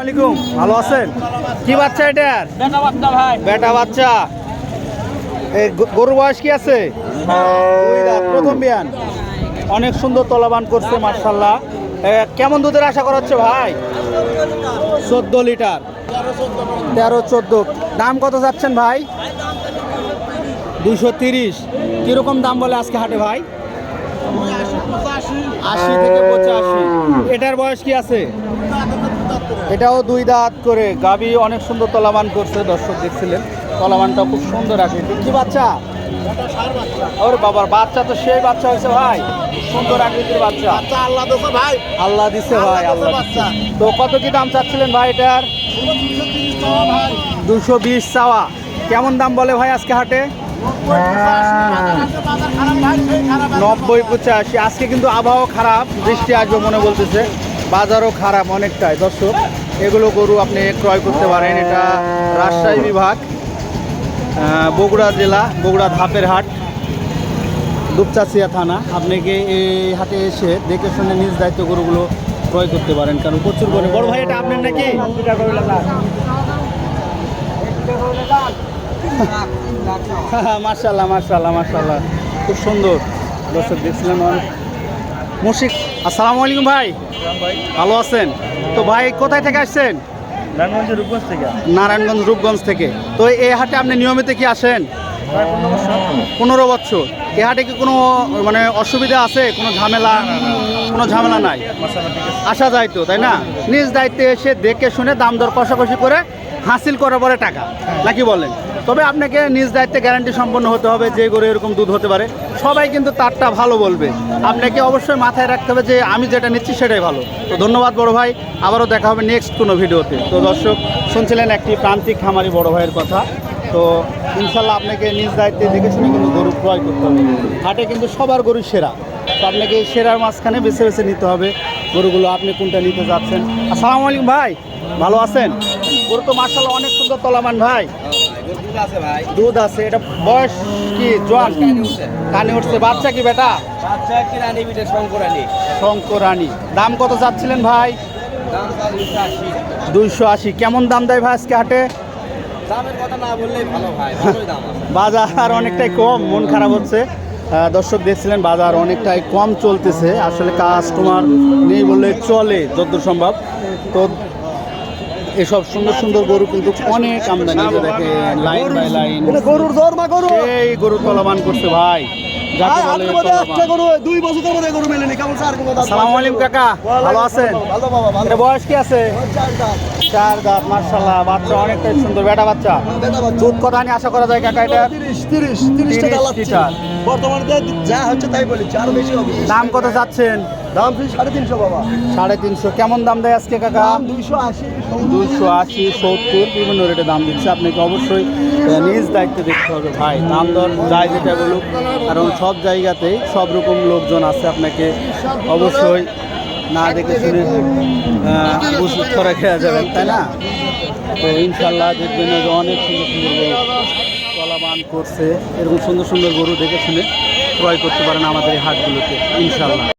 আলাইকুম। ভালো আছেন? কি বাচ্চা এটার বেটা বাচ্চা ভাই। বেটা বাচ্চা। এই গরুর বয়স কি আছে? প্রথম বিয়ান। অনেক সুন্দর তলাবান করছে মার্শাল্লাহ কেমন দুধের আশা করা হচ্ছে ভাই? চোদ্দ লিটার। তেরো চোদ্দ। দাম কত যাচ্ছেন ভাই? দুশো তিরিশ। কীরকম দাম বলে আজকে হাটে ভাই? আশি থেকে পঁচাশি। এটার বয়স কি আছে? এটাও দুই দাঁত করে গাবি অনেক সুন্দর তলাবান করছে দর্শক দেখছিলেন। তলাবানটা খুব সুন্দর আকৃতি কি বাচ্চা? ওর বাবার বাচ্চা তো সেই বাচ্চা হয়েছে ভাই। সুন্দর আকৃতির বাচ্চা। আল্লাহ দোষা ভাই। আল্লাহ দিছে ভাই আল্লাহ দিছে। তো কত কি দাম চাচ্ছিলেন ভাই এটার? দুশো বিশ চাওয়া। কেমন দাম বলে ভাই আজকে হাটে? নব্বই পঁচাশি। আজকে কিন্তু আবহাওয়া খারাপ বৃষ্টি আসবে মনে বলতেছে। বাজারও খারাপ অনেকটাই। দর্শক, এগুলো গরু আপনি ক্রয় করতে পারেন। এটা রাজশাহী বিভাগ বগুড়া জেলা, বগুড়া ধাপের হাট, দুপচাচিয়া থানা। আপনি কি এই হাটে এসে দেখে শুনে নিজ দায়িত্ব গরুগুলো ক্রয় করতে পারেন? কারণ প্রচুর করে বড় ভাই, এটা আপনার নাকি? মার্শাল্লাহ মার্শাল্লাহ মার্শাল্লাহ খুব সুন্দর। দর্শক, দেখছিলেন অনেক মুশিক আসসালামু আলাইকুম ভাই। ভালো আছেন? তো ভাই কোথায় থেকে আসছেন? নারায়ণগঞ্জ রূপগঞ্জ থেকে। নারায়ণগঞ্জ রূপগঞ্জ থেকে। তো এই হাটে আপনি নিয়মিত কি আসেন? পনেরো বছর? পনেরো বছর। এই হাটে কি কোনো মানে অসুবিধা আছে? কোনো ঝামেলা কোনো ঝামেলা নাই? আসা যায় তো তাই না? নিজ দায়িত্বে এসে দেখে শুনে দাম দর কষাকষি করে হাসিল করার পরে টাকা নাকি বলেন? তবে আপনাকে নিজ দায়িত্বে গ্যারান্টি সম্পন্ন হতে হবে যে গরু এরকম দুধ হতে পারে। সবাই কিন্তু তারটা ভালো বলবে। আপনাকে অবশ্যই মাথায় রাখতে হবে যে আমি যেটা নিচ্ছি সেটাই ভালো। তো ধন্যবাদ বড় ভাই আবারও দেখা হবে নেক্সট কোনো ভিডিওতে তো দর্শক শুনছিলেন একটি প্রান্তিক খামারি বড় ভাইয়ের কথা। তো ইনশাল্লাহ আপনাকে নিজ দায়িত্বে দেখে শুনে কিন্তু গরু ক্রয় করতে হবে। হাটে কিন্তু সবার গরু সেরা। তো আপনাকে এই সেরার মাঝখানে বেছে বেছে নিতে হবে গরুগুলো। আপনি কোনটা নিতে যাচ্ছেন? আসসালামু আলাইকুম ভাই ভালো আছেন? গরু তো মার্শাল্লাহ অনেক সুন্দর তলামান ভাই। ভাই দুধ আছে এটা বয়স কি? জোয়ান? কানে উঠছে। বাচ্চা কি বেটা? বাচ্চা কি রানী বিটে শঙ্করানি শঙ্করানী দাম কত চাচ্ছিলেন ভাই? দুইশো আশি। কেমন দাম দেয় ভাই আজকে হাটে? দামের কথা না বললেই ভালো ভাই দাম বাজার অনেকটাই কম মন খারাপ হচ্ছে। দর্শক দেখছিলেন বাজার অনেকটাই কম চলতেছে। আসলে কাস্টমার নেই বললে চলে যতদূর সম্ভব। তো এসব সুন্দর সুন্দর গরু কিন্তু অনেক আমদানি দেখে লাইন বাই লাইন গরুর দর বা গরু এই গরু তলাবান করছে ভাই। যাকে বলে তলাবান। গরু দুই বছরের মধ্যে গরু মেলেনি। কেমন স্যার কোনো দাম আলাইকুম কাকা। ভালো আছেন? ভালো বাবা ভালো বয়স কি আছে? চার দাম দাঁত মার্শাল্লাহ বাচ্চা অনেকটাই সুন্দর বেটা বাচ্চা। দুধ কথা নিয়ে আশা করা যায় কাকা এটা? তিরিশ তিরিশ তিরিশ টাকা 30 বর্তমানে যা হচ্ছে তাই বলেছি আরও বেশি হবে। দাম কত যাচ্ছেন দাম ফিস সাড়ে তিনশো বাবা। সাড়ে তিনশো। কেমন দাম দেয় আজকে কাকা? দুইশো আশি দুশো আশি সত্তর বিভিন্ন রেটে দাম দিচ্ছে। আপনাকে অবশ্যই নিজ দায়িত্বে দেখতে হবে। ভাই দাম দর যাই যেটা বলুক কারণ সব জায়গাতেই সব রকম লোকজন আছে আপনাকে অবশ্যই না দেখে শুনে বুঝ করে খেয়া যাবেন তাই না? তো ইনশাল্লাহ দেখবেন যে অনেক সুন্দর সুন্দর গরু কলাবান করছে। এরকম সুন্দর সুন্দর গরু দেখে শুনে ক্রয় করতে পারেন আমাদের এই হাটগুলোতে ইনশাল্লাহ